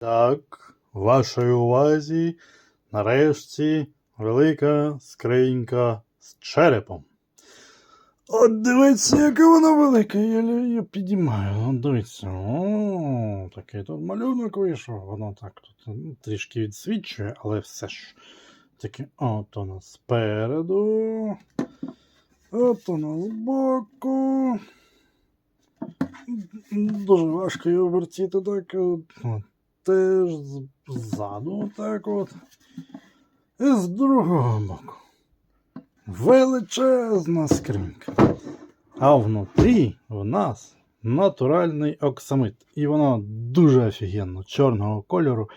Так, вашій увазі нарешті велика скринька з черепом. От дивіться, яка вона велика, я її підіймаю. От дивіться. О, такий тут малюнок вийшов. Воно так тут ну, трішки відсвічує, але все ж таки, от воно спереду. От воно збоку. Дуже важко його вертіти так. От, теж ззаду, отак от. І з другого боку. Величезна скринька. А внутрі у нас натуральний оксамит. І воно дуже офігенно, чорного кольору.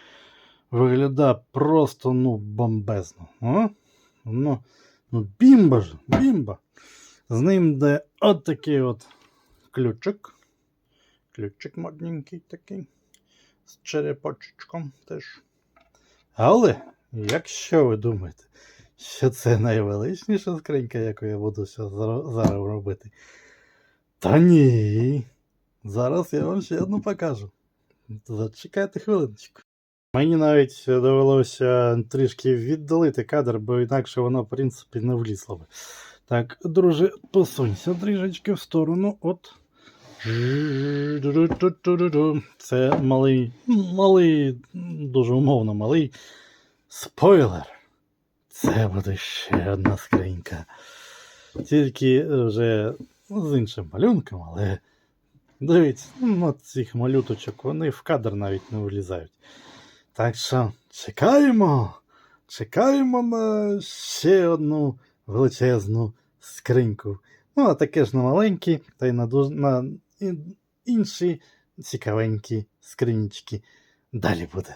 Виглядає просто ну бомбезно. А? Ну, ну бімба ж, бімба. З ним де от такий от ключик. Ключик модненький такий. З черепочечком теж. Але, якщо ви думаєте, що це найвеличніша скринька, яку я буду зараз робити, та ні. Зараз я вам ще одну покажу. Зачекайте хвилиночку. Мені навіть довелося трішки віддалити кадр, бо інакше воно, в принципі, не влізло би. Так, друже, посунься трішечки в сторону. От. Це малий, малий, дуже умовно малий спойлер. Це буде ще одна скринька. Тільки вже з іншим малюнком, але дивіться, ну, цих малюточок вони в кадр навіть не влізають. Так що чекаємо, чекаємо на ще одну величезну скриньку. Ну, а таке ж на маленькі, та й на, дуж... на ін- інші цікавенькі скринічки. Далі буде.